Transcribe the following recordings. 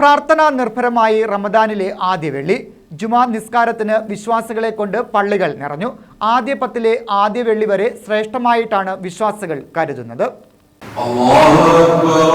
പ്രാർത്ഥനാ നിർഭരമായി റമദാനിലെ ആദ്യ വെള്ളി ജുമാ നിസ്കാരത്തിന് വിശ്വാസികളെ കൊണ്ട് പള്ളികൾ നിറഞ്ഞു. ആദ്യ പത്തിലെ ആദ്യ വെള്ളി വരെ ശ്രേഷ്ഠമായിട്ടാണ് വിശ്വാസികൾ കരുതുന്നത്. അള്ളാഹു അക്ബർ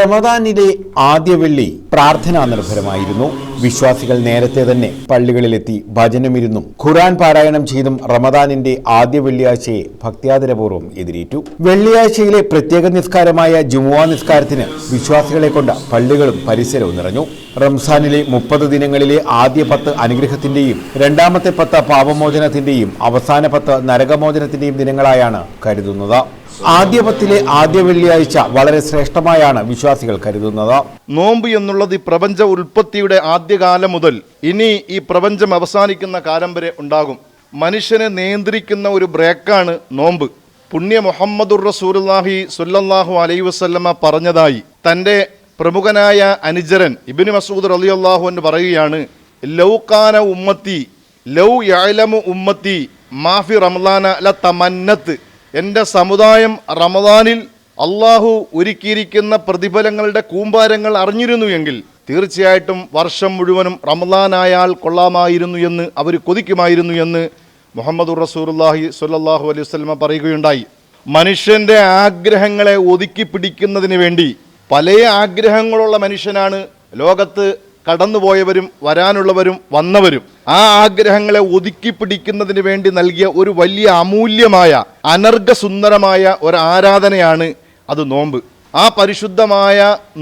റമദാനിലെ ആദ്യ വെള്ളി പ്രാർത്ഥനാ നിർഭരമായിരുന്നു. വിശ്വാസികൾ നേരത്തെ തന്നെ പള്ളികളിലെത്തി ഭജനമിരുന്നു ഖുറാൻ പാരായണം ചെയ്തും റമദാനിന്റെ ആദ്യ വെള്ളിയാഴ്ചയെ ഭക്ത്യാദരപൂർവം എതിരേറ്റു. വെള്ളിയാഴ്ചയിലെ പ്രത്യേക നിസ്കാരമായ ജുമുഅ നിസ്കാരത്തിന് വിശ്വാസികളെ കൊണ്ട് പള്ളികളും പരിസരവും നിറഞ്ഞു. റംസാനിലെ മുപ്പത് ദിനങ്ങളിലെ ആദ്യ പത്ത് അനുഗ്രഹത്തിന്റെയും രണ്ടാമത്തെ പത്ത് പാപമോചനത്തിന്റെയും അവസാന പത്ത് നരകമോചനത്തിന്റെയും ദിനങ്ങളായാണ് കരുതുന്നത്. ആദ്യ പത്തിലെ ആദ്യ വെള്ളിയാഴ്ച വളരെ ശ്രേഷ്ഠമായാണ് വിശ്വാസികൾ കരുതുന്നത്. നോമ്പ് എന്നുള്ളത് ഈ പ്രപഞ്ച ഉൽപ്പത്തിയുടെ ആദ്യകാലം മുതൽ ഇനി ഈ പ്രപഞ്ചം അവസാനിക്കുന്ന കാലം വരെ ഉണ്ടാകും. മനുഷ്യനെ നിയന്ത്രിക്കുന്ന ഒരു ബ്രേക്കാണ് നോമ്പ്. പുണ്യ മുഹമ്മദുർ റസൂലുള്ളാഹി സ്വല്ലല്ലാഹു അലൈ വസല്ലമ പറഞ്ഞതായി. തന്റെ പ്രമുഖനായ അനുചരൻ ഇബ്നു മസൂദ് റളിയല്ലാഹു എന്ന് പറയുകയാണ് ലൗകാന ഉമ്മത്തി ലൗ യാലമു ഉമ്മത്തി മാഫി റംലാന ല തമന്നത്ത്. എന്റെ സമുദായം റമദാനിൽ അള്ളാഹു ഒരുക്കിയിരിക്കുന്ന പ്രതിഫലങ്ങളുടെ കൂമ്പാരങ്ങൾ അറിഞ്ഞിരുന്നു എങ്കിൽ തീർച്ചയായിട്ടും വർഷം മുഴുവനും റമദാനായാൽ കൊള്ളാമായിരുന്നു എന്ന് അവർ കൊതിക്കുമായിരുന്നു എന്ന് മുഹമ്മദ് റസൂലുള്ളാഹി സ്വല്ലല്ലാഹു അലൈഹി വസ്ലമ പറയുകയുണ്ടായി. മനുഷ്യന്റെ ആഗ്രഹങ്ങളെ ഒതുക്കി പിടിക്കുന്നതിന് വേണ്ടി പല ആഗ്രഹങ്ങളുള്ള മനുഷ്യനാണ് ലോകത്ത് കടന്നുപോയവരും വരാനുള്ളവരും വന്നവരും ആ ആഗ്രഹങ്ങളെ ഒതുക്കി പിടിക്കുന്നതിന് വേണ്ടി നൽകിയ ഒരു വലിയ അമൂല്യമായ അനർഘസുന്ദരമായ ഒരു ആരാധനയാണ് അത് നോമ്പ്. ആ പരിശുദ്ധമായ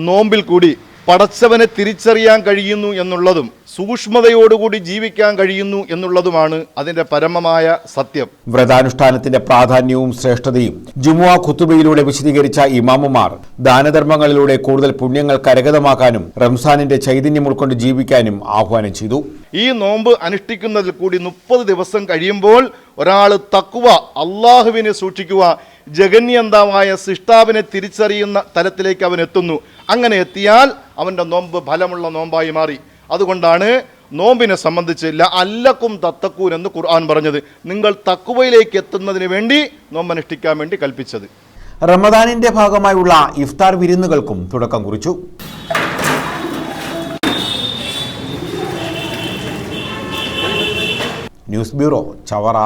നോമ്പിൽ കൂടി പടച്ചവനെ തിരിച്ചറിയാൻ കഴിയുന്നു എന്നുള്ളതും സൂക്ഷ്മതയോടുകൂടി ജീവിക്കാൻ കഴിയുന്നു എന്നുള്ളതുമാണ് അതിന്റെ പരമമായ സത്യം. വ്രതാനുഷ്ഠാനത്തിന്റെ പ്രാധാന്യവും ശ്രേഷ്ഠതയും ജുമുഅ ഖുത്തുബയിലൂടെ വിശദീകരിച്ച ഇമാമുമാർ ദാനധർമ്മങ്ങളിലൂടെ കൂടുതൽ പുണ്യങ്ങൾ കരഗതമാക്കാനും റംസാനിന്റെ ചൈതന്യം ഉൾക്കൊണ്ട് ജീവിക്കാനും ആഹ്വാനം ചെയ്തു. ഈ നോമ്പ് അനുഷ്ഠിക്കുന്നതിൽ കൂടി മുപ്പത് ദിവസം കഴിയുമ്പോൾ ഒരാൾ തക്കുവ അള്ളാഹുവിനെ സൂക്ഷിക്കുക ജഗന്യന്താവായ സിഷ്ടാവിനെ തിരിച്ചറിയുന്ന തലത്തിലേക്ക് അവൻ എത്തുന്നു. അങ്ങനെ എത്തിയാൽ അവന്റെ നോമ്പ് ഫലമുള്ള നോമ്പായി മാറി. അതുകൊണ്ടാണ് നോമ്പിനെ സംബന്ധിച്ച് ല അല്ലക്കും തത്തക്കൂൻ എന്ന് ഖുർആൻ പറഞ്ഞത്. നിങ്ങൾ തക്കുവയിലേക്ക് എത്തുന്നതിന് വേണ്ടി നോമ്പ് അനുഷ്ഠിക്കാൻ വേണ്ടി കൽപ്പിച്ചത്. റമദാനിന്റെ ഭാഗമായുള്ള ഇഫ്താർ വിരുന്നുകൾക്കും തുടക്കം കുറിച്ചു. News bureau Chavara.